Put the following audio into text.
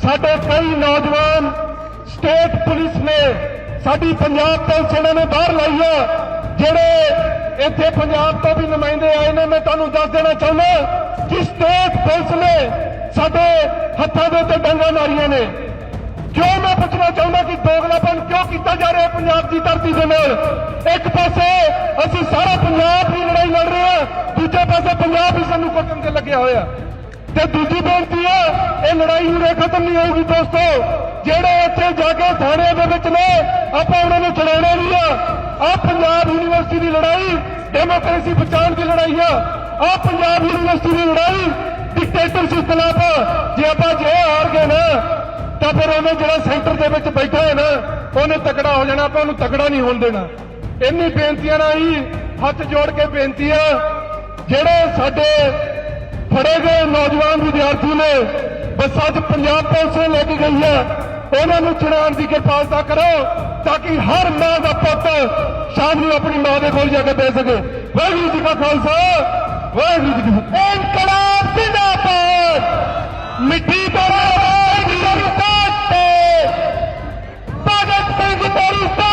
ਸਾਡੇ ਕਈ ਨੌਜਵਾਨ ਸਟੇਟ ਪੁਲਿਸ ਨੇ ਸਾਡੀ ਪੰਜਾਬ ਪੁਲਿਸ ਇਹਨਾਂ ਨੇ ਬਾਹਰ ਲਾਈ ਹੈ ਜਿਹੜੇ ਇੱਥੇ ਪੰਜਾਬ ਤੋਂ ਵੀ ਨੁਮਾਇੰਦੇ ਆਏ ਨੇ, ਮੈਂ ਤੁਹਾਨੂੰ ਦੱਸ ਦੇਣਾ ਚਾਹੁੰਦਾ ਕਿ ਸਟੇਟ ਪੁਲਿਸ ਨੇ ਸਾਡੇ ਹੱਥਾਂ ਦੇ ਉੱਤੇ ਡੰਗਾ ਮਾਰੀਆਂ ਨੇ। ਕਿਉਂ ਮੈਂ ਪੁੱਛਣਾ ਚਾਹੁੰਦਾ ਕਿ ਦੋਗਲਾਪਨ ਕਿਉਂ ਕੀਤਾ ਜਾ ਰਿਹਾ ਪੰਜਾਬ ਦੀ ਧਰਤੀ ਦੇ ਨਾਲ? ਇੱਕ ਪਾਸੇ ਅਸੀਂ ਸਾਰਾ ਪੰਜਾਬ ਦੀ ਲੜਾਈ ਲੜ ਰਹੇ ਹਾਂ, ਦੂਜੇ ਪਾਸੇ ਪੰਜਾਬ ਹੀ ਸਾਨੂੰ ਕੁੱਟਣ ਤੇ ਲੱਗਿਆ ਹੋਇਆ। ਤੇ ਦੂਜੀ ਬੇਨਤੀ ਇਹ ਲੜਾਈ ਹੁਣੇ ਖਤਮ ਨਹੀਂ ਹੋਊਗੀ ਦੋਸਤੋ। ਜਿਹੜੇ ਇੱਥੇ ਜਾ ਕੇ ਥਾਣੇ ਦੇ ਵਿੱਚ ਨੇ, ਆਪਾਂ ਉਹਨਾਂ ਨੂੰ ਛਡਾਉਣਾ ਨਹੀਂ ਆ। ਆ ਪੰਜਾਬ ਯੂਨੀਵਰਸਿਟੀ ਦੀ ਲੜਾਈ, ਡੈਮੋਕ੍ਰੇਸੀ ਬਚਾਉਣ ਦੀ ਲੜਾਈ ਆ। ਆ ਪੰਜਾਬ ਯੂਨੀਵਰਸਿਟੀ ਦੀ ਲੜਾਈ ਡਿਕਟੇਟਰਸ਼ਿਪ ਖਿਲਾਫ ਜੇ ਆਪਾਂ ਜੇ ਹਾਰ ਗਏ ਨਾ, ਤਾਂ ਫਿਰ ਉਹਨੇ ਜਿਹੜਾ ਸੈਂਟਰ ਦੇ ਵਿੱਚ ਬੈਠਾ ਹੈ ਨਾ, ਉਹਨੇ ਤਕੜਾ ਹੋ ਜਾਣਾ, ਆਪਾਂ ਉਹਨੂੰ ਤਕੜਾ ਨਹੀਂ ਹੋਣ ਦੇਣਾ। ਇੰਨੀ ਬੇਨਤੀਆਂ ਨਾਲ ਹੀ ਹੱਥ ਜੋੜ ਕੇ ਬੇਨਤੀ ਆ, ਜਿਹੜੇ ਸਾਡੇ ਫੜੇ ਗਏ ਨੌਜਵਾਨ ਵਿਦਿਆਰਥੀ ਨੇ ਬੱਸਾਂ 'ਚ ਪੰਜਾਬ ਪੁਲਿਸ ਲੈ ਕੇ ਗਈ ਹੈ। ਉਹਨਾਂ ਨੂੰ ਚੜਾਉਣ ਦੀ ਕਿਰਪਾਲਤਾ ਕਰੋ ਤਾਂ ਕਿ ਹਰ ਮਾਂ ਦਾ ਪੁੱਤ ਸ਼ਾਮ ਨੂੰ ਆਪਣੀ ਮਾਂ ਦੇ ਕੋਲ ਜਾ ਕੇ ਦੇ ਸਕੇ। ਵਾਹਿਗੁਰੂ ਜੀ ਕਾ ਖਾਲਸਾ, ਵਾਹਿਗੁਰੂ ਜੀ ਕੀ ਫਤਿਹ। ਇਨਕਲਾਬ ਜ਼ਿੰਦਾਬਾਦ। ਮਿੱਟੀ ਪਰ ਸਰਤਾਜ ਤੇ ਭਗਤ ਸਿੰਘ ਬੋਲਦਾ